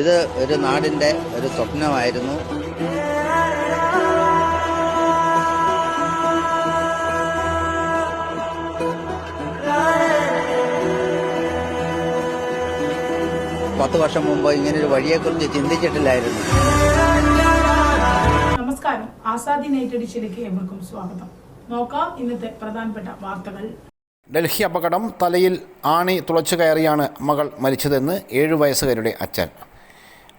ഇത് ഒരു നാടിന്റെ ഒരു സ്വപ്നമായിരുന്നു. പത്ത് വർഷം മുമ്പ് ഇങ്ങനൊരു വഴിയെക്കുറിച്ച് ചിന്തിച്ചിട്ടില്ലായിരുന്നു. നമസ്കാരം. ആസാദി നൈറ്റ് ഏവർക്കും സ്വാഗതം. നോക്കാം ഇന്നത്തെ പ്രധാനപ്പെട്ട വാർത്തകൾ. ഡൽഹി അപകടം തലയിൽ ആണി തുളച്ചു കയറിയാണ് മകൾ മരിച്ചതെന്ന് ഏഴു വയസ്സുകാരുടെ അച്ഛൻ.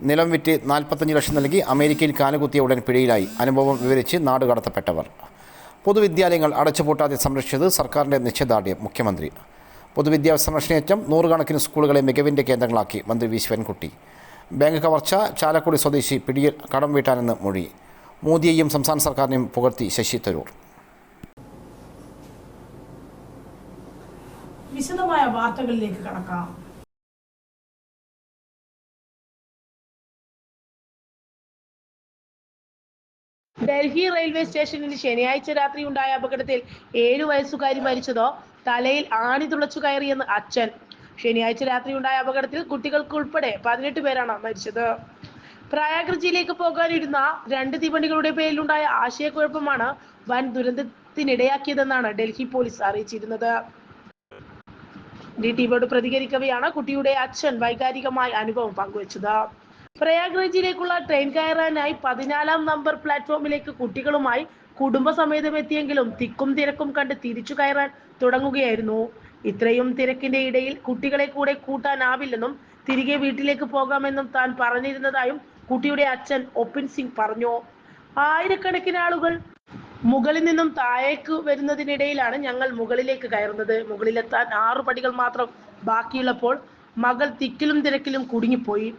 നിലം വിറ്റ് നാൽപ്പത്തഞ്ച് ലക്ഷം നൽകി അമേരിക്കയിൽ കാലുകുത്തിയ ഉടൻ പിഴയിലായി അനുഭവം വിവരിച്ച് നാട് കടത്തപ്പെട്ടവർ. പൊതുവിദ്യാലയങ്ങൾ അടച്ചുപൂട്ടാതെ സംരക്ഷിച്ചത് സർക്കാരിന്റെ നിശ്ചയദാർഢ്യം മുഖ്യമന്ത്രി. പൊതുവിദ്യാഭ്യാസ സംരക്ഷണയറ്റം നൂറുകണക്കിന് സ്കൂളുകളെ മികവിന്റെ കേന്ദ്രങ്ങളാക്കി മന്ത്രി വി. ശിവൻകുട്ടി. ബാങ്ക് കവർച്ച ചാലക്കുടി സ്വദേശി പിടിയിൽ കടം വീട്ടാനെന്ന് മൊഴി. മോദിയെയും സംസ്ഥാന സർക്കാരിനെയും പുകഴ്ത്തി ശശി തരൂർ. വിശദമായ വാർത്തകളിലേക്ക് കടക്കാം. ഡൽഹി റെയിൽവേ സ്റ്റേഷനിൽ ശനിയാഴ്ച രാത്രി ഉണ്ടായ അപകടത്തിൽ ഏഴു വയസ്സുകാരി മരിച്ചതോ തലയിൽ ആണി തുളച്ചു കയറിയെന്ന് അച്ഛൻ. ശനിയാഴ്ച രാത്രി ഉണ്ടായ അപകടത്തിൽ കുട്ടികൾക്കുൾപ്പെടെ പതിനെട്ട് പേരാണ് മരിച്ചത്. പ്രയാഗ്രജിയിലേക്ക് പോകാനിരുന്ന രണ്ട് തീവണ്ടികളുടെ പേരിലുണ്ടായ ആശയക്കുഴപ്പമാണ് വൻ ദുരന്തത്തിനിടയാക്കിയതെന്നാണ് ഡൽഹി പോലീസ് അറിയിച്ചിരുന്നത്. ഡി ടിവിയോട് പ്രതികരിക്കവെയാണ് കുട്ടിയുടെ അച്ഛൻ വൈകാരികമായ അനുഭവം പങ്കുവച്ചത്. പ്രയാഗ്രാജിലേക്കുള്ള ട്രെയിൻ കയറാനായി പതിനാലാം നമ്പർ പ്ലാറ്റ്ഫോമിലേക്ക് കുട്ടികളുമായി കുടുംബസമേതം എത്തിയെങ്കിലും തിക്കും തിരക്കും കണ്ട് തിരിച്ചു കയറാൻ തുടങ്ങുകയായിരുന്നു. ഇത്രയും തിരക്കിന്റെ ഇടയിൽ കുട്ടികളെ കൂടെ കൂട്ടാനാവില്ലെന്നും തിരികെ വീട്ടിലേക്ക് പോകാമെന്നും താൻ പറഞ്ഞിരുന്നതായും കുട്ടിയുടെ അച്ഛൻ ഒപ്പിൻ സിംഗ് പറഞ്ഞു. ആയിരക്കണക്കിന് ആളുകൾ മുകളിൽ നിന്നും താഴേക്ക് വരുന്നതിനിടയിലാണ് ഞങ്ങൾ മുകളിലേക്ക് കയറുന്നത്. മുകളിലെത്താൻ ആറു പടികൾ മാത്രം ബാക്കിയുള്ളപ്പോൾ മകൾ തിക്കിലും തിരക്കിലും കുടുങ്ങിപ്പോയി.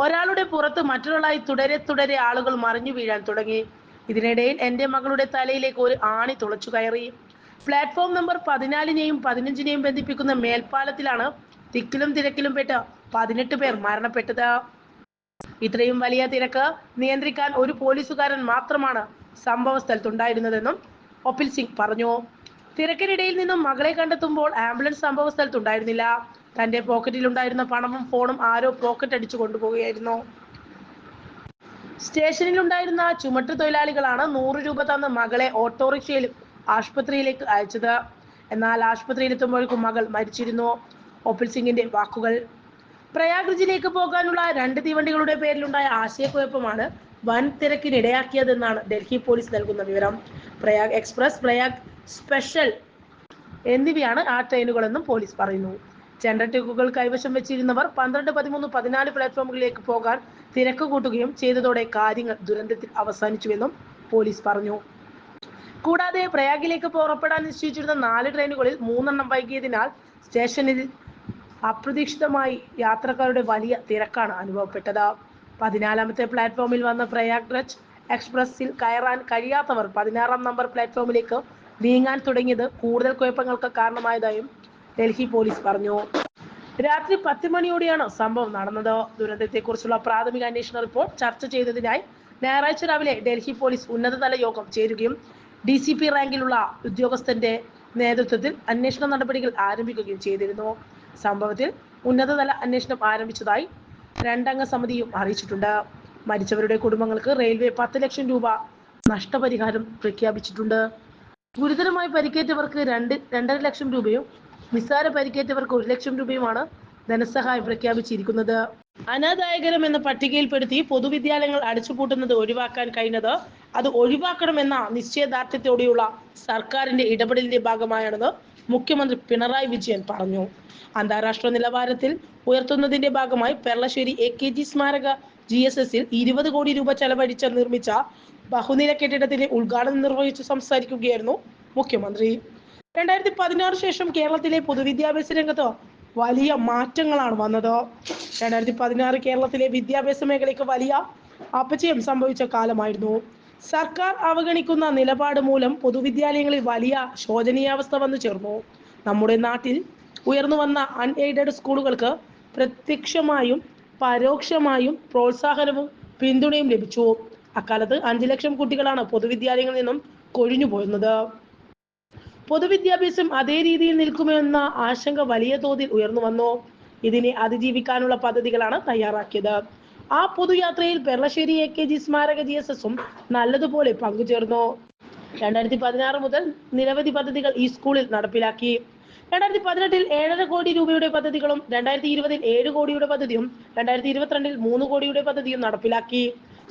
ഒരാളുടെ പുറത്ത് മറ്റൊരാളായി തുടരെ തുടരെ ആളുകൾ മറിഞ്ഞു വീഴാൻ തുടങ്ങി. ഇതിനിടയിൽ എന്റെ മകളുടെ തലയിലേക്ക് ഒരു ആണി തുളച്ചു കയറി. പ്ലാറ്റ്ഫോം നമ്പർ പതിനാലിനെയും പതിനഞ്ചിനെയും ബന്ധിപ്പിക്കുന്ന മേൽപ്പാലത്തിലാണ് തിക്കിലും തിരക്കിലും പെട്ട പതിനെട്ട് പേർ മരണപ്പെട്ടത്. ഇത്രയും വലിയ തിരക്ക് നിയന്ത്രിക്കാൻ ഒരു പോലീസുകാരൻ മാത്രമാണ് സംഭവ സ്ഥലത്തുണ്ടായിരുന്നതെന്നും ഒപ്പിൽ സിംഗ് പറഞ്ഞു. തിരക്കിനിടയിൽ നിന്നും മകളെ കണ്ടെത്തുമ്പോൾ ആംബുലൻസ് സംഭവ സ്ഥലത്തുണ്ടായിരുന്നില്ല. തന്റെ പോക്കറ്റിലുണ്ടായിരുന്ന പണവും ഫോണും ആരോ പോക്കറ്റ് അടിച്ചു കൊണ്ടുപോവുകയായിരുന്നു. സ്റ്റേഷനിലുണ്ടായിരുന്ന ചുമട്ട് തൊഴിലാളികളാണ് നൂറ് രൂപ തന്ന് മകളെ ഓട്ടോറിക്ഷയിൽ ആശുപത്രിയിലേക്ക് അയച്ചത്. എന്നാൽ ആശുപത്രിയിലെത്തുമ്പോഴേക്കും മകൾ മരിച്ചിരുന്നു. ഒപ്പിൽ സിംഗിന്റെ വാക്കുകൾ. പ്രയാഗ്രജിലേക്ക് പോകാനുള്ള രണ്ട് തീവണ്ടികളുടെ പേരിലുണ്ടായ ആശയക്കുഴപ്പമാണ് വൻ തിരക്കിനിടയാക്കിയതെന്നാണ് ഡൽഹി പോലീസ് നൽകുന്ന വിവരം. പ്രയാഗ് എക്സ്പ്രസ് പ്രയാഗ് സ്പെഷ്യൽ എന്നിവയാണ് ആ ട്രെയിനുകളെന്നും പോലീസ് പറയുന്നു. ജനറൽ ടിക്കുകൾ കൈവശം വെച്ചിരുന്നവർ പന്ത്രണ്ട് പതിമൂന്ന് പതിനാല് പ്ലാറ്റ്ഫോമുകളിലേക്ക് പോകാൻ തിരക്ക് കൂട്ടുകയും ചെയ്തതോടെ കാര്യങ്ങൾ ദുരന്തത്തിൽ അവസാനിച്ചുവെന്നും പോലീസ് പറഞ്ഞു. കൂടാതെ പ്രയാഗിലേക്ക് പുറപ്പെടാൻ നിശ്ചയിച്ചിരുന്ന നാല് ട്രെയിനുകളിൽ മൂന്നെണ്ണം വൈകിയതിനാൽ സ്റ്റേഷനിൽ അപ്രതീക്ഷിതമായി യാത്രക്കാരുടെ വലിയ തിരക്കാണ് അനുഭവപ്പെട്ടത്. പതിനാലാമത്തെ പ്ലാറ്റ്ഫോമിൽ വന്ന പ്രയാഗ് രജ് എക്സ്പ്രസിൽ കയറാൻ കഴിയാത്തവർ പതിനാറാം നമ്പർ പ്ലാറ്റ്ഫോമിലേക്ക് നീങ്ങാൻ തുടങ്ങിയത് കൂടുതൽ കുഴപ്പങ്ങൾക്ക് കാരണമായതായും ഡൽഹി പോലീസ് പറഞ്ഞു. രാത്രി പത്ത് മണിയോടെയാണ് സംഭവം നടന്നത്. ദുരന്തത്തെക്കുറിച്ചുള്ള പ്രാഥമിക അന്വേഷണ റിപ്പോർട്ട് ചർച്ച ചെയ്തതിനായി ഞായറാഴ്ച രാവിലെ ഡൽഹി പോലീസ് ഉന്നതതല യോഗം ചേരുകയും ഡി സി പി റാങ്കിലുള്ള ഉദ്യോഗസ്ഥന്റെ നേതൃത്വത്തിൽ അന്വേഷണ നടപടികൾ ആരംഭിക്കുകയും ചെയ്തിരുന്നു. സംഭവത്തിൽ ഉന്നതതല അന്വേഷണം ആരംഭിച്ചതായി രണ്ടംഗ സമിതിയും അറിയിച്ചിട്ടുണ്ട്. മരിച്ചവരുടെ കുടുംബങ്ങൾക്ക് റെയിൽവേ പത്ത് ലക്ഷം രൂപ നഷ്ടപരിഹാരം പ്രഖ്യാപിച്ചിട്ടുണ്ട്. ഗുരുതരമായി പരിക്കേറ്റവർക്ക് രണ്ട് രണ്ടര ലക്ഷം രൂപയും നിസ്സാര പരിക്കേറ്റവർക്ക് ഒരു ലക്ഷം രൂപയുമാണ് ധനസഹായം പ്രഖ്യാപിച്ചിരിക്കുന്നത്. അനാദായകരം എന്ന പട്ടികയിൽപ്പെടുത്തി പൊതുവിദ്യാലയങ്ങൾ അടച്ചുപൂട്ടുന്നത് ഒഴിവാക്കാൻ കഴിഞ്ഞത് അത് ഒഴിവാക്കണമെന്ന നിശ്ചയദാർഢ്യത്തോടെയുള്ള സർക്കാരിന്റെ ഇടപെടലിന്റെ ഭാഗമായാണെന്ന് മുഖ്യമന്ത്രി പിണറായി വിജയൻ പറഞ്ഞു. അന്താരാഷ്ട്ര നിലവാരത്തിൽ ഉയർത്തുന്നതിന്റെ ഭാഗമായി പെർളശ്ശേരി എ കെ ജി സ്മാരക ജി എസ് എസിൽ ഇരുപത് കോടി രൂപ ചെലവഴിച്ച് നിർമ്മിച്ച ബഹുനില കെട്ടിടത്തിന്റെ ഉദ്ഘാടനം നിർവഹിച്ചു സംസാരിക്കുകയായിരുന്നു മുഖ്യമന്ത്രി. രണ്ടായിരത്തി പതിനാറ് ശേഷം കേരളത്തിലെ പൊതുവിദ്യാഭ്യാസ രംഗത്ത് വലിയ മാറ്റങ്ങളാണ് വന്നത്. രണ്ടായിരത്തി പതിനാറ് കേരളത്തിലെ വിദ്യാഭ്യാസ മേഖലയ്ക്ക് വലിയ അപചയം സംഭവിച്ച കാലമായിരുന്നു. സർക്കാർ അവഗണിക്കുന്ന നിലപാട് മൂലം പൊതുവിദ്യാലയങ്ങളിൽ വലിയ ശോചനീയാവസ്ഥ വന്നു ചേർന്നു. നമ്മുടെ നാട്ടിൽ ഉയർന്നു വന്ന അൺഎയ്ഡഡ് സ്കൂളുകൾക്ക് പ്രത്യക്ഷമായും പരോക്ഷമായും പ്രോത്സാഹനവും പിന്തുണയും ലഭിച്ചു. അക്കാലത്ത് അഞ്ചു ലക്ഷം കുട്ടികളാണ് പൊതുവിദ്യാലയങ്ങളിൽ നിന്നും കൊഴിഞ്ഞു പോയിരുന്നത് പൊതുവിദ്യാഭ്യാസം അതേ രീതിയിൽ നിൽക്കുമെന്ന ആശങ്ക വലിയ തോതിൽ ഉയർന്നു വന്നു. ഇതിനെ അതിജീവിക്കാനുള്ള പദ്ധതികളാണ് തയ്യാറാക്കിയത്. ആ പൊതുയാത്രയിൽ പെർളശ്ശേരി എ കെ ജി സ്മാരക ജി എസ് എസും നല്ലതുപോലെ പങ്കുചേർന്നു. രണ്ടായിരത്തി പതിനാറ് മുതൽ നിരവധി പദ്ധതികൾ ഈ സ്കൂളിൽ നടപ്പിലാക്കി. രണ്ടായിരത്തി പതിനെട്ടിൽ ഏഴര കോടി രൂപയുടെ പദ്ധതികളും രണ്ടായിരത്തി ഇരുപതിൽ ഏഴ് കോടിയുടെ പദ്ധതിയും രണ്ടായിരത്തി ഇരുപത്തിരണ്ടിൽ മൂന്ന് കോടിയുടെ പദ്ധതിയും നടപ്പിലാക്കി.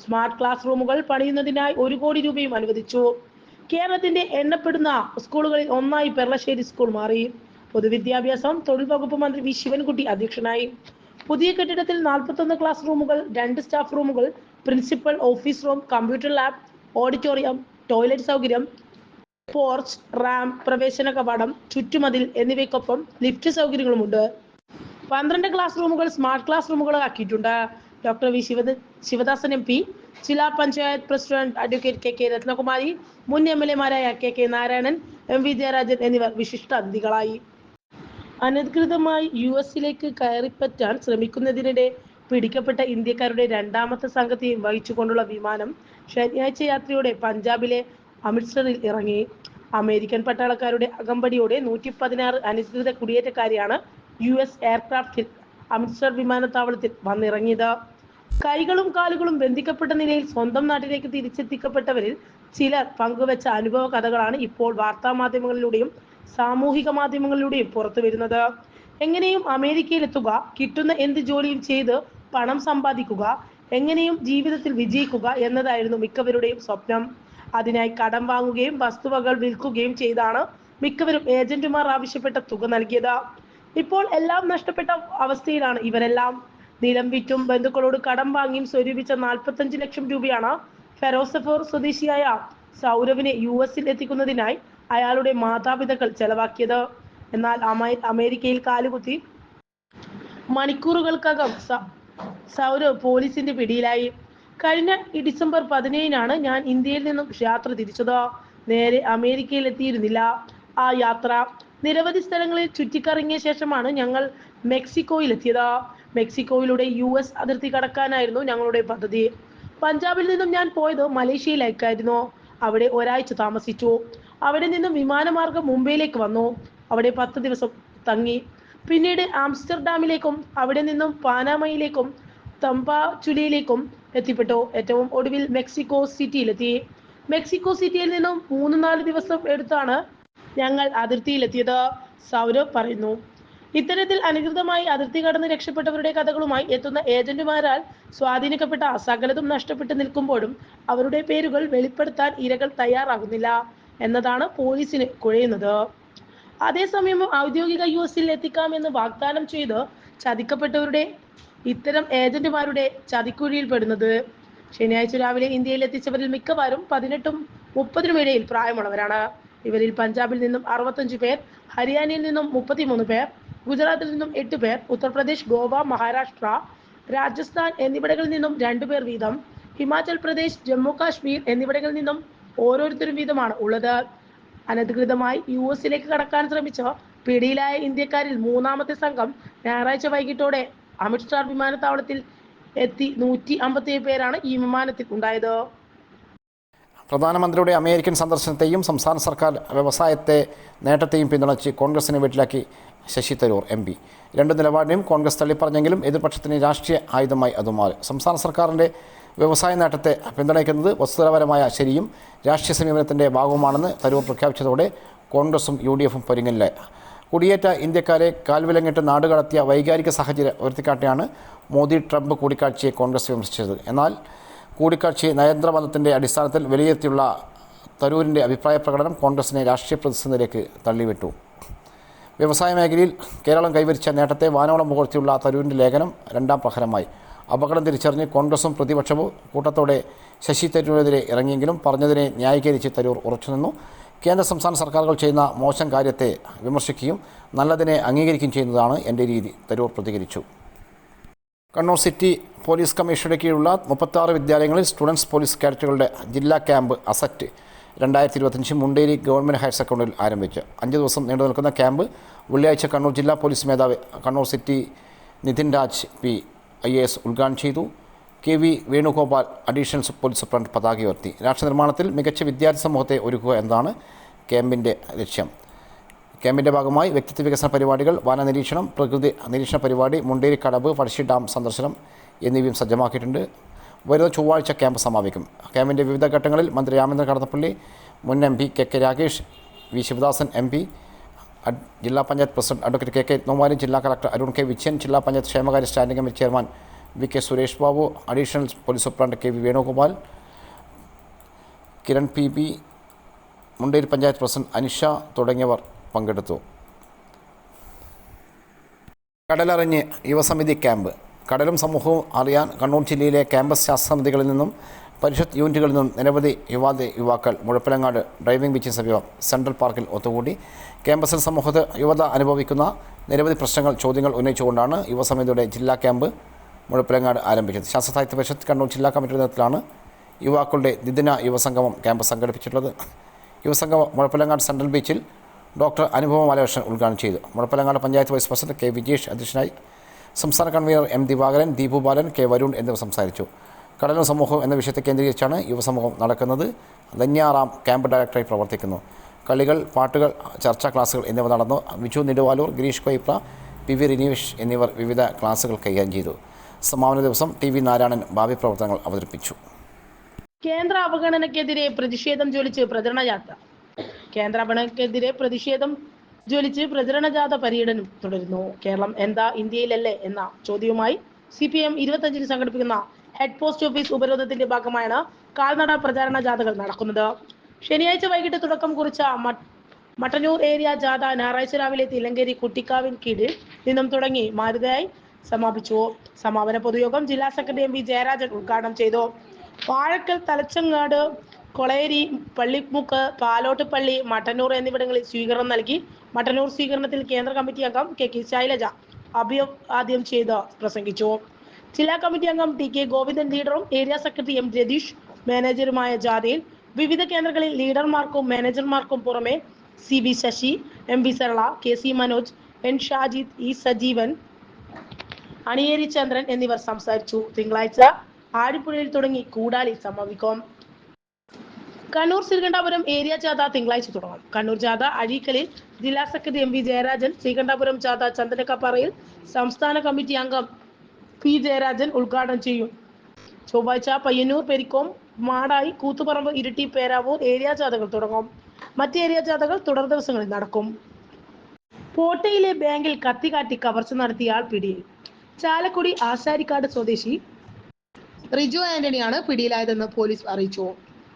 സ്മാർട്ട് ക്ലാസ് റൂമുകൾ പണിയുന്നതിനായി ഒരു കോടി രൂപയും അനുവദിച്ചു. കേരളത്തിന്റെ എണ്ണപ്പെടുന്ന സ്കൂളുകളിൽ ഒന്നായി പെർളശ്ശേരി സ്കൂൾ മാറി. പൊതുവിദ്യാഭ്യാസം തൊഴിൽ വകുപ്പ് മന്ത്രി വി. ശിവൻകുട്ടി അധ്യക്ഷനായി. പുതിയ കെട്ടിടത്തിൽ നാൽപ്പത്തൊന്ന് ക്ലാസ് റൂമുകൾ രണ്ട് സ്റ്റാഫ് റൂമുകൾ principal office room computer lab auditorium toilet സൗകര്യം പോർച്ച് റാം പ്രവേശന കവാടം ചുറ്റുമതിൽ എന്നിവയ്ക്കൊപ്പം ലിഫ്റ്റ് സൗകര്യങ്ങളുമുണ്ട്. പന്ത്രണ്ട് ക്ലാസ് റൂമുകൾ smart class റൂമുകളാക്കിയിട്ടുണ്ട്. Doctor V. Shivada Sivadasan M P ജില്ലാ panchayat president advocate K K Ratnakumari മുൻ M L എമാരായ K K Narayanan M V Jayarajan എന്നിവർ വിശിഷ്ട അതിഥികളായി അനധികൃതമായി യു എസിലേക്ക് കയറിപ്പറ്റാൻ ശ്രമിക്കുന്നതിനിടെ പിടിക്കപ്പെട്ട ഇന്ത്യക്കാരുടെ രണ്ടാമത്തെ സംഘത്തെയും വഹിച്ചുകൊണ്ടുള്ള വിമാനം ശനിയാഴ്ച യാത്രയോടെ പഞ്ചാബിലെ അമൃത്സറിൽ ഇറങ്ങി. അമേരിക്കൻ പട്ടാളക്കാരുടെ അകമ്പടിയോടെ നൂറ്റി പതിനാറ് അനധികൃത കുടിയേറ്റക്കാരെയാണ് യു എസ് എയർക്രാഫ്റ്റിൽ അമൃത്സർ വിമാനത്താവളത്തിൽ വന്നിറങ്ങിയത്. കൈകളും കാലുകളും ബന്ധിക്കപ്പെട്ട നിലയിൽ സ്വന്തം നാട്ടിലേക്ക് തിരിച്ചെത്തിക്കപ്പെട്ടവരിൽ ചിലർ പങ്കുവച്ച അനുഭവ കഥകളാണ് ഇപ്പോൾ വാർത്താ മാധ്യമങ്ങളിലൂടെയും സാമൂഹിക മാധ്യമങ്ങളിലൂടെയും പുറത്തു വരുന്നത്. എങ്ങനെയും അമേരിക്കയിലെത്തുക കിട്ടുന്ന എന്ത് ജോലിയും ചെയ്ത് പണം സമ്പാദിക്കുക എങ്ങനെയും ജീവിതത്തിൽ വിജയിക്കുക എന്നതായിരുന്നു മിക്കവരുടെയും സ്വപ്നം. അതിനായി കടം വാങ്ങുകയും വസ്തുവകൾ വിൽക്കുകയും ചെയ്താണ് മിക്കവരും ഏജന്റുമാർ ആവശ്യപ്പെട്ട തുക നൽകിയത്. ഇപ്പോൾ എല്ലാം നഷ്ടപ്പെട്ട അവസ്ഥയിലാണ് ഇവരെല്ലാം. നിലം വിറ്റും ബന്ധുക്കളോട് കടം വാങ്ങിയും സ്വരൂപിച്ച നാൽപ്പത്തഞ്ച് ലക്ഷം രൂപയാണ് ഫെറോസഫോർ സ്വദേശിയായ സൗരവിനെ യു എസിൽ എത്തിക്കുന്നതിനായി അയാളുടെ മാതാപിതാക്കൾ ചെലവാക്കിയത്. എന്നാൽ അമേ അമേരിക്കയിൽ കാലുകുത്തി മണിക്കൂറുകൾക്കകം സൗരവ് പോലീസിന്റെ പിടിയിലായി. കഴിഞ്ഞ ഡിസംബർ പതിനേഴിനാണ് ഞാൻ ഇന്ത്യയിൽ നിന്നും യാത്ര തിരിച്ചത്. നേരെ അമേരിക്കയിൽ എത്തിയിരുന്നില്ല ആ യാത്ര. നിരവധി സ്ഥലങ്ങളിൽ ചുറ്റിക്കറങ്ങിയ ശേഷമാണ് ഞങ്ങൾ മെക്സിക്കോയിൽ എത്തിയത് മെക്സിക്കോയിലൂടെ യു എസ് അതിർത്തി കടക്കാനായിരുന്നു ഞങ്ങളുടെ പദ്ധതി. പഞ്ചാബിൽ നിന്നും ഞാൻ പോയത് മലേഷ്യയിലേക്കായിരുന്നു. അവിടെ ഒരാഴ്ച താമസിച്ചു. അവിടെ നിന്നും വിമാനമാർഗം മുംബൈയിലേക്ക് വന്നു. അവിടെ പത്ത് ദിവസം തങ്ങി. പിന്നീട് ആംസ്റ്റർഡാമിലേക്കും അവിടെ നിന്നും പാനാമയിലേക്കും തമ്പാചുലിയിലേക്കും എത്തിപ്പെട്ടു. ഏറ്റവും ഒടുവിൽ മെക്സിക്കോ സിറ്റിയിലെത്തി. മെക്സിക്കോ സിറ്റിയിൽ നിന്നും മൂന്ന് നാല് ദിവസം എടുത്താണ് ഞങ്ങൾ അതിർത്തിയിലെത്തിയത് സൗരവ് പറയുന്നു. ഇത്തരത്തിൽ അനധികൃതമായി അതിർത്തി കടന്ന് രക്ഷപ്പെട്ടവരുടെ കഥകളുമായി എത്തുന്ന ഏജന്റുമാരാൽ സ്വാധീനിക്കപ്പെട്ട സകലതും നഷ്ടപ്പെട്ട് നിൽക്കുമ്പോഴും അവരുടെ പേരുകൾ വെളിപ്പെടുത്താൻ ഇരകൾ തയ്യാറാകുന്നില്ല എന്നതാണ് പോലീസിന് കുഴയുന്നത്. അതേസമയം ഔദ്യോഗിക യു എസിൽ എത്തിക്കാമെന്ന് വാഗ്ദാനം ചെയ്ത് ചതിക്കപ്പെട്ടവരുടെ ഇത്തരം ഏജന്റുമാരുടെ ചതിക്കുഴിയിൽ പെടുന്നത്. ശനിയാഴ്ച രാവിലെ ഇന്ത്യയിൽ എത്തിച്ചവരിൽ മിക്കവാറും പതിനെട്ടും മുപ്പതിനും ഇടയിൽ പ്രായമുള്ളവരാണ്. ഇവരിൽ പഞ്ചാബിൽ നിന്നും അറുപത്തഞ്ച് പേർ ഹരിയാനയിൽ നിന്നും മുപ്പത്തിമൂന്ന് പേർ ഗുജറാത്തിൽ നിന്നും എട്ട് പേർ ഉത്തർപ്രദേശ് ഗോവ മഹാരാഷ്ട്ര രാജസ്ഥാൻ എന്നിവിടങ്ങളിൽ നിന്നും രണ്ടുപേർ വീതം ഹിമാചൽ പ്രദേശ് ജമ്മു കാശ്മീർ എന്നിവിടങ്ങളിൽ നിന്നും ഓരോരുത്തരും വീതമാണ് ഉള്ളത്. അനധികൃതമായി യു എസിലേക്ക് കടക്കാൻ ശ്രമിച്ച പിടിയിലായ ഇന്ത്യക്കാരിൽ മൂന്നാമത്തെ സംഘം ഞായറാഴ്ച വൈകിട്ടോടെ അമൃത്സർ വിമാനത്താവളത്തിൽ എത്തി നൂറ്റി അമ്പത്തിയേഴ് പേരാണ് ഈ വിമാനത്തിൽ ഉണ്ടായത്. പ്രധാനമന്ത്രിയുടെ അമേരിക്കൻ സന്ദർശനത്തെയും സംസ്ഥാന സർക്കാർ വ്യവസായത്തെ നേട്ടത്തെയും പിന്തുണച്ച് കോൺഗ്രസിനെ വീട്ടിലാക്കി ശശി തരൂർ എം പി. രണ്ട് നിലപാടിനെയും കോൺഗ്രസ് തള്ളിപ്പറഞ്ഞെങ്കിലും എതിർപക്ഷത്തിന് രാഷ്ട്രീയ ആയുധമായി അത് മാറി. സംസ്ഥാന സർക്കാരിന്റെ വ്യവസായ നേട്ടത്തെ പിന്തുണയ്ക്കുന്നത് വസ്തുതപരമായ ശരിയും രാഷ്ട്രീയ സമീപനത്തിന്റെ ഭാഗവുമാണെന്ന് തരൂർ പ്രഖ്യാപിച്ചതോടെ കോൺഗ്രസും യു ഡി എഫും പൊരുങ്ങില്ലായി കുടിയേറ്റ ഇന്ത്യക്കാരെ കാൽവിലങ്ങിട്ട് നാടുകടത്തിയ വൈകാരിക സാഹചര്യം ഉയർത്തിക്കാട്ടിയാണ് മോദി ട്രംപ് കൂടിക്കാഴ്ചയെ കോൺഗ്രസ് വിമർശിച്ചത്. എന്നാൽ കൂടിക്കാഴ്ചയെ നയതന്ത്രബന്ധത്തിന്റെ അടിസ്ഥാനത്തിൽ വിലയിരുത്തിയുള്ള തരൂരിന്റെ അഭിപ്രായ പ്രകടനം കോൺഗ്രസിനെ രാഷ്ട്രീയ പ്രതിസന്ധിയിലേക്ക് തള്ളിവിട്ടു. വ്യവസായ മേഖലയിൽ കേരളം കൈവരിച്ച നേട്ടത്തെ വാനോളം പുകഴ്ത്തിയുള്ള തരൂരിന്റെ ലേഖനം രണ്ടാം പ്രഹരമായി. അപകടം തിരിച്ചറിഞ്ഞ് കോൺഗ്രസും പ്രതിപക്ഷവും കൂട്ടത്തോടെ ശശി തരൂരിനെതിരെ ഇറങ്ങിയെങ്കിലും പറഞ്ഞതിനെ ന്യായീകരിച്ച് തരൂർ ഉറച്ചുനിന്നു. കേന്ദ്ര സംസ്ഥാന സർക്കാരുകൾ ചെയ്യുന്ന മോശം കാര്യത്തെ വിമർശിക്കുകയും നല്ലതിനെ അംഗീകരിക്കുകയും ചെയ്യുന്നതാണ് എന്റെ രീതി തരൂർ പ്രതികരിച്ചു. കണ്ണൂർ സിറ്റി പോലീസ് കമ്മീഷനുടെ കീഴിലുള്ള മുപ്പത്താറ് വിദ്യാലയങ്ങളിൽ സ്റ്റുഡൻസ് പോലീസ് കാഡറ്റുകളുടെ ജില്ലാ ക്യാമ്പ് അസറ്റ് രണ്ടായിരത്തി ഇരുപത്തഞ്ച് മുണ്ടേരി ഗവൺമെന്റ് ഹയർ സെക്കൻഡറിയിൽ ആരംഭിച്ചു. അഞ്ച് ദിവസം നീണ്ടു നിൽക്കുന്ന ക്യാമ്പ് വെള്ളിയാഴ്ച കണ്ണൂർ ജില്ലാ പോലീസ് മേധാവി Kannur city Nithin Raj P I A S ഉദ്ഘാടനം ചെയ്തു. K V Venugopal additional police superintendent പതാക ഉയർത്തി. രാഷ്ട്ര നിർമ്മാണത്തിൽ മികച്ച വിദ്യാർത്ഥി സമൂഹത്തെ ഒരുക്കുക എന്നതാണ് ക്യാമ്പിന്റെ ലക്ഷ്യം. ക്യാമ്പിന്റെ ഭാഗമായി വ്യക്തിത്വ വികസന പരിപാടികൾ വന നിരീക്ഷണം പ്രകൃതി നിരീക്ഷണ പരിപാടി മുണ്ടേരി കടവ് പഴശ്ശി ഡാം സന്ദർശനം എന്നിവയും സജ്ജമാക്കിയിട്ടുണ്ട്. വരുന്ന ചൊവ്വാഴ്ച ക്യാമ്പ് സമാപിക്കും. ക്യാമ്പിന്റെ വിവിധ ഘട്ടങ്ങളിൽ മന്ത്രി രാമേന്ദ്രൻ കടന്നപ്പള്ളി മുൻ M P K K Rakesh V Sivadasan M P ജില്ലാ panchayat president advocate K K നോമാരി ജില്ലാ കളക്ടർ അരുൺ കെ വിജയൻ ജില്ലാ പഞ്ചായത്ത് ക്ഷേമകാര്യ standing committee chairman V K Suresh Babu additional police superintendent K V Venugopal Kiran P B Munderi panchayat president Anisha തുടങ്ങിയവർ പങ്കെടുത്തു. കടലറിഞ്ഞ് യുവസമിതി camp. കടലും സമൂഹവും അറിയാൻ കണ്ണൂർ ജില്ലയിലെ ക്യാമ്പസ് ശാസ്ത്രസമിതികളിൽ നിന്നും പരിഷത്ത് യൂണിറ്റുകളിൽ നിന്നും നിരവധി യുവാതി യുവാക്കൾ മുഴപ്പിലങ്ങാട് ഡ്രൈവിംഗ് ബീച്ചിന് സമീപം സെൻട്രൽ പാർക്കിൽ ഒത്തുകൂടി. ക്യാമ്പസിൽ സമൂഹത്ത് യുവത അനുഭവിക്കുന്ന നിരവധി പ്രശ്നങ്ങൾ ചോദ്യങ്ങൾ ഉന്നയിച്ചുകൊണ്ടാണ് യുവസമിതിയുടെ ജില്ലാ ക്യാമ്പ് മുഴപ്പിലങ്ങാട് ആരംഭിച്ചത്. ശാസ്ത്ര സാഹിത്യ പരിഷത്ത് കണ്ണൂർ ജില്ലാ കമ്മിറ്റിയുടെ നേതൃത്വത്തിലാണ് യുവാക്കളുടെ ദ്വിദിന യുവസംഗമം ക്യാമ്പ് സംഘടിപ്പിച്ചിട്ടുള്ളത്. യുവസംഗമം മുഴപ്പിലങ്ങാട് സെൻട്രൽ ബീച്ചിൽ ഡോക്ടർ അനുഭവ മലകൃഷ്ണൻ ഉദ്ഘാടനം ചെയ്തു. Muzhappilangad panchayat vice president K Vijesh അധ്യക്ഷനായി സംസ്ഥാന convener M Divakaran Deepu Balan K Varun എന്നിവർ സംസാരിച്ചു. കടലും സമൂഹം എന്ന വിഷയത്തെ കേന്ദ്രീകരിച്ചാണ് യുവസമൂഹം നടക്കുന്നത്. ധന്യാറാം ക്യാമ്പ് ഡയറക്ടറായി പ്രവർത്തിക്കുന്നു. കളികൾ പാട്ടുകൾ ചർച്ചാ ക്ലാസുകൾ എന്നിവ നടന്നു. വിജു നെടുവാലൂർ ഗിരീഷ് കൊയ്പ്ര പി വി റിനീഷ് എന്നിവർ വിവിധ ക്ലാസുകൾ കൈകാര്യം ചെയ്തു. സമാപന ദിവസം ടി വി നാരായണൻ ഭാവി പ്രവർത്തനങ്ങൾ അവതരിപ്പിച്ചു. കേന്ദ്ര അവഗണനയ്ക്കെതിരെ പ്രതിഷേധം ജ്വലിച്ച് പ്രചരണ യാത്ര കേന്ദ്ര അവഗണനയ്ക്കെതിരെ പ്രതിഷേധം ജ്വലിച്ച് പ്രചരണ ജാഥ പര്യടനം തുടരുന്നു. കേരളം എന്താ ഇന്ത്യയിലല്ലേ എന്ന ചോദ്യവുമായി സി പി എം ഇരുപത്തഞ്ചിന് സംഘടിപ്പിക്കുന്ന ഹെഡ് പോസ്റ്റ് ഓഫീസ് ഉപരോധത്തിന്റെ ഭാഗമായാണ് കാൽനട പ്രചാരണ ജാഥകൾ നടക്കുന്നത്. ശനിയാഴ്ച വൈകിട്ട് തുടക്കം കുറിച്ച മട്ടന്നൂർ ഏരിയ ജാഥ ഞായറാഴ്ച രാവിലെ തിലങ്കേരി കുട്ടിക്കാവിൻ കീഴിൽ നിന്നും തുടങ്ങി മാരുതയായി സമാപിച്ചു. സമാപന പൊതുയോഗം ജില്ലാ സെക്രട്ടറി എം വി ജയരാജൻ ഉദ്ഘാടനം ചെയ്തു. വാഴക്കൽ തലച്ചങ്ങാട് കൊളേരി പള്ളിമുക്ക് പാലോട്ടുപള്ളി മട്ടന്നൂർ എന്നിവിടങ്ങളിൽ സ്വീകരണം നൽകി മട്ടന്നൂർ സ്വീകരണത്തിൽ കേന്ദ്ര കമ്മിറ്റി അംഗം കെ. കെ. ശൈലജ അഭിവാദ്യം ചെയ്ത് പ്രസംഗിച്ചു. ജില്ലാ കമ്മിറ്റി അംഗം ടി. കെ. ഗോവിന്ദൻ ലീഡറും ഏരിയ സെക്രട്ടറി എം. രതീഷ് മാനേജറുമായ ജാഥയിൽ വിവിധ കേന്ദ്രങ്ങളിൽ ലീഡർമാർക്കും മാനേജർമാർക്കും പുറമെ C. V. Sasi M. V. Sarala K. C. Manoj N. Shajith E. Sajeevan Aniyeri Chandran എന്നിവർ സംസാരിച്ചു. തിങ്കളാഴ്ച ആഴിപ്പുഴയിൽ തുടങ്ങി കൂടാലി സമാപിക്കും. കണ്ണൂർ ശ്രീകണ്ഠാപുരം ഏരിയ ജാഥ തിങ്കളാഴ്ച തുടങ്ങും. കണ്ണൂർ ജാഥ അഴീക്കലിൽ ജില്ലാ secretary M V Jayarajan Sreekandapuram ജാഥ ചന്ദനക്കപ്പാറയിൽ സംസ്ഥാന കമ്മിറ്റി അംഗം പി ജയരാജൻ ഉദ്ഘാടനം ചെയ്യും. ചൊവ്വാഴ്ച പയ്യന്നൂർ പെരിക്കോം മാടായി കൂത്തുപറമ്പ് ഇരിട്ടി പേരാവൂർ ഏരിയ ജാഥകൾ തുടങ്ങും. മറ്റ് ഏരിയ ജാഥകൾ തുടർ ദിവസങ്ങളിൽ നടക്കും. പോട്ടയിലെ ബാങ്കിൽ കത്തികാട്ടി കവർച്ച നടത്തിയ ആൾ പിടിയിൽ. ചാലക്കുടി ആശാരിക്കാട് സ്വദേശി റിജു ആന്റണിയാണ് പിടിയിലായതെന്ന് പോലീസ് അറിയിച്ചു.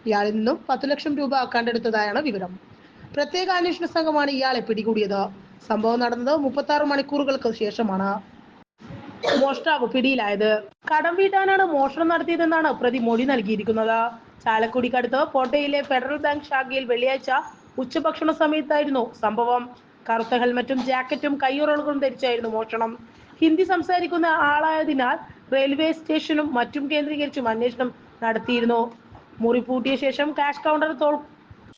ഇയാളിൽ നിന്നും പത്തു ലക്ഷം രൂപ കണ്ടെടുത്തതായാണ് വിവരം. പ്രത്യേക അന്വേഷണ സംഘമാണ് ഇയാളെ പിടികൂടിയത്. സംഭവം നടന്നത് മുപ്പത്തി ആറ് മണിക്കൂറുകൾക്ക് ശേഷമാണ്. മോഷ്ടാവ് പിടിയിലായത്. കടം വീട്ടാനാണ് മോഷണം നടത്തിയതെന്നാണ് പ്രതി മൊഴി നൽകിയിരിക്കുന്നത്. ചാലക്കുടിക്കടുത്ത് പോട്ടയിലെ ഫെഡറൽ ബാങ്ക് ശാഖയിൽ വെള്ളിയാഴ്ച ഉച്ചഭക്ഷണ സമയത്തായിരുന്നു സംഭവം. കറുത്ത ഹെൽമറ്റും ജാക്കറ്റും കയ്യുറകളും ധരിച്ചായിരുന്നു മോഷണം. ഹിന്ദി സംസാരിക്കുന്ന ആളായതിനാൽ റെയിൽവേ സ്റ്റേഷനും മറ്റും കേന്ദ്രീകരിച്ചും അന്വേഷണം നടത്തിയിരുന്നു. മുറി പൂട്ടിയ ശേഷം കാഷ് കൗണ്ടർ തോൾ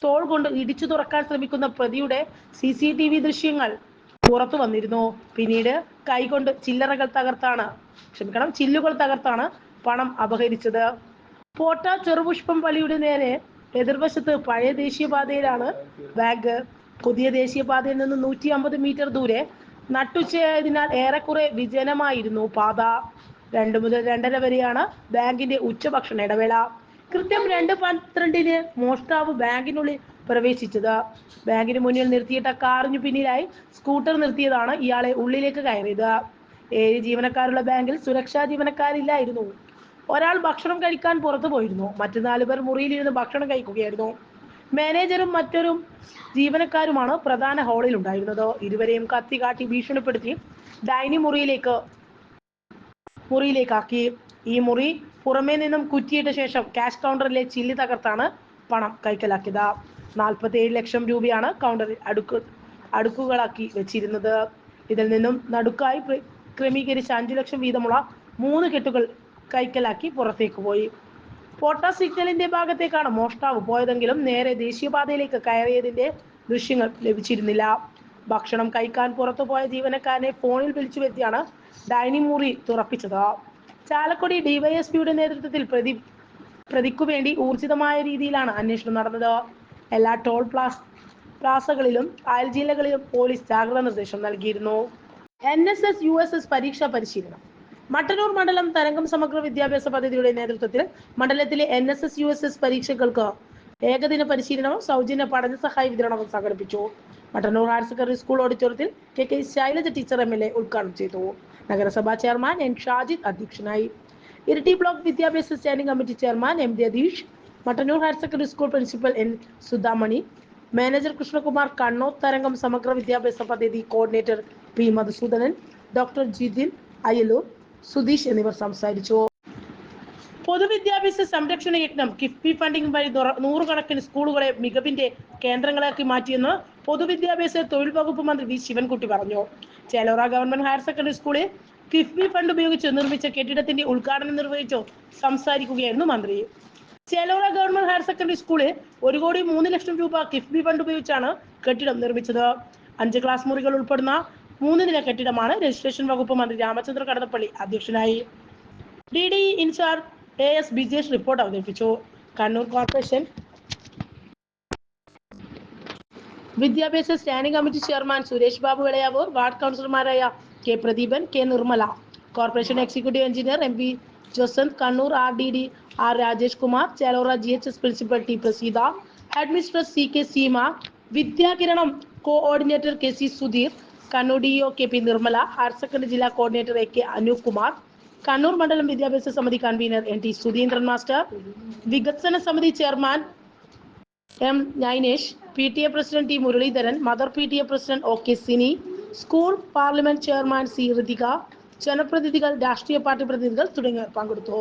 തോൾ കൊണ്ട് ഇടിച്ചു തുറക്കാൻ ശ്രമിക്കുന്ന പ്രതിയുടെ സി സി ടി വി ദൃശ്യങ്ങൾ പുറത്തു വന്നിരുന്നു. പിന്നീട് കൈകൊണ്ട് ചില്ലറകൾ തകർത്താണ്. ക്ഷമിക്കണം ചില്ലുകൾ തകർത്താണ് പണം അപഹരിച്ചത്. പോട്ട ചെറുപുഷ്പം പള്ളിയുടെ നേരെ എതിർവശത്ത് പഴയ ദേശീയപാതയിലാണ് ബാഗ്. പുതിയ ദേശീയപാതയിൽ നിന്ന് നൂറ്റി അമ്പത് മീറ്റർ ദൂരെ നട്ടുച്ചയായതിനാൽ ഏറെക്കുറെ വിജനമായിരുന്നു പാത. രണ്ടു മുതൽ രണ്ടര വരെയാണ് ബാങ്കിന്റെ ഉച്ചഭക്ഷണ ഇടവേള. കൃത്യം രണ്ട് പന്ത്രണ്ടിന് മോഷ്ടാവ് ബാങ്കിനുള്ളിൽ പ്രവേശിച്ചത്. ബാങ്കിന് മുന്നിൽ നിർത്തിയിട്ട കാറിന് പിന്നിലായി സ്കൂട്ടർ നിർത്തിയതാണ് ഇയാളെ ഉള്ളിലേക്ക് കയറിയത്. ഏഴ് ജീവനക്കാരുള്ള ബാങ്കിൽ സുരക്ഷാ ജീവനക്കാരില്ലായിരുന്നു. ഒരാൾ ഭക്ഷണം കഴിക്കാൻ പുറത്തു പോയിരുന്നു. മറ്റു നാലു പേർ മുറിയിലിരുന്ന് ഭക്ഷണം കഴിക്കുകയായിരുന്നു. മാനേജറും മറ്റൊരു ജീവനക്കാരുമാണ് പ്രധാന ഹാളിൽ ഉണ്ടായിരുന്നത് ഇരുവരെയും കത്തി കാട്ടി ഭീഷണിപ്പെടുത്തി ഡൈനിങ് മുറിയിലേക്ക് മുറിയിലേക്കാക്കി. ഈ മുറി പുറമേ നിന്നും കുറ്റിയിട്ട ശേഷം ക്യാഷ് കൗണ്ടറിലെ ചില്ലി തകർത്താണ് പണം കൈക്കലാക്കിയത്. നാൽപ്പത്തിയേഴ് ലക്ഷം രൂപയാണ് കൗണ്ടറിൽ അടുക്ക് അടുക്കുകളാക്കി വെച്ചിരുന്നത്. ഇതിൽ നിന്നും നടുക്കായി ക്രമീകരിച്ച അഞ്ചു ലക്ഷം വീതമുള്ള മൂന്ന് കെട്ടുകൾ കൈക്കലാക്കി പുറത്തേക്ക് പോയി. പോട്ട സിഗ്നലിന്റെ ഭാഗത്തേക്കാണ് മോഷ്ടാവ് പോയതെങ്കിലും നേരെ ദേശീയപാതയിലേക്ക് കയറിയതിന്റെ ദൃശ്യങ്ങൾ ലഭിച്ചിരുന്നില്ല. ഭക്ഷണം കഴിക്കാൻ പുറത്തു പോയ ജീവനക്കാരനെ ഫോണിൽ വിളിച്ചു വരുത്തിയാണ് ഡൈനിങ് മുറി തുറപ്പിച്ചത്. ചാലക്കുടി ഡിവൈഎസ്പിയുടെ നേതൃത്വത്തിൽ പ്രതി പ്രതിക്കു വേണ്ടി ഊർജിതമായ രീതിയിലാണ് അന്വേഷണം നടന്നത്. എല്ലാ ടോൾ പ്ലാസ് പ്ലാസകളിലും അയൽ ജില്ലകളിലും പോലീസ് ജാഗ്രതാ നിർദ്ദേശം നൽകിയിരുന്നു. N S S U S S പരീക്ഷാ പരിശീലനം. മട്ടന്നൂർ മണ്ഡലം തരംഗം സമഗ്ര വിദ്യാഭ്യാസ പദ്ധതിയുടെ നേതൃത്വത്തിൽ മണ്ഡലത്തിലെ N S S U S S പരീക്ഷകൾക്ക് ഏകദിന പരിശീലനവും സൗജന്യ പഠന സഹായ വിതരണവും സംഘടിപ്പിച്ചു. മട്ടന്നൂർ ഹയർ സെക്കൻഡറി സ്കൂൾ ഓഡിറ്റോറിയത്തിൽ K K Shailaja teacher M L A ഉദ്ഘാടനം ചെയ്തു. നഗരസഭാ ചെയർമാൻ എൻ ഷാജിദ് അധ്യക്ഷനായി. ഇരിട്ടി ബ്ലോക്ക് വിദ്യാഭ്യാസ standing committee chairman M Ratheesh Mattannur higher secondary school principal N Sudhamani manager Krishnakumar Kannur തരംഗം സമഗ്ര വിദ്യാഭ്യാസ പദ്ധതി coordinator P Madhusoodanan doctor Jithin Ayaloor Sudheesh എന്നിവർ സംസാരിച്ചു. പൊതുവിദ്യാഭ്യാസ സംരക്ഷണ യജ്ഞം കിഫ്ബി ഫണ്ടിംഗ് വഴി നൂറുകണക്കിന് സ്കൂളുകളെ മികവിന്റെ കേന്ദ്രങ്ങളാക്കി മാറ്റിയെന്ന് പൊതുവിദ്യാഭ്യാസ തൊഴിൽ വകുപ്പ് മന്ത്രി വി ശിവൻകുട്ടി പറഞ്ഞു. ചേലോറ ഗവൺമെന്റ് ഹയർ സെക്കൻഡറി സ്കൂളിൽ കിഫ്ബി ഫണ്ട് ഉപയോഗിച്ച് നിർമ്മിച്ച കെട്ടിടത്തിന്റെ ഉദ്ഘാടനം നിർവഹിച്ചു സംസാരിക്കുകയായിരുന്നു മന്ത്രി. ചേലോറ ഗവൺമെന്റ് ഹയർ സെക്കൻഡറി സ്കൂളിൽ ഒരു കോടി മൂന്ന് ലക്ഷം രൂപ കിഫ്ബി ഫണ്ട് ഉപയോഗിച്ചാണ് കെട്ടിടം നിർമ്മിച്ചത്. അഞ്ച് ക്ലാസ് മുറികൾ ഉൾപ്പെടുന്ന മൂന്ന് നില കെട്ടിടമാണ് രജിസ്ട്രേഷൻ വകുപ്പ് മന്ത്രി രാമചന്ദ്ര കടന്നപ്പള്ളി അധ്യക്ഷനായി. D D incharge A S Bijesh report അവതരിപ്പിച്ചു. കണ്ണൂർ കോർപ്പറേഷൻ വിദ്യാഭ്യാസ standing committee chairman Suresh Babu Elayavoor ward കൗൺസിലർമാരായ K Pradeepan K Nirmala. Corporation executive engineer M V Josanth Kannur R D D R Rajesh Kumar Chelora G H S principal T Praseetha administrator C K Seema Vidyakiranam coordinator K C Sudheer Kannur D O K P Nirmala higher secondary ജില്ലാ coordinator A K Anoop Kumar Kannur മണ്ഡലം വിദ്യാഭ്യാസ സമിതി convener N T Sudheendran master വികസന സമിതി chairman M Nainesh P T A president T Muraleedharan mother P T A president O K Sini school parliament chairman C Rithika ജനപ്രതിനിധികൾ രാഷ്ട്രീയ party പ്രതിനിധികൾ തുടങ്ങിയവർ പങ്കെടുത്തു.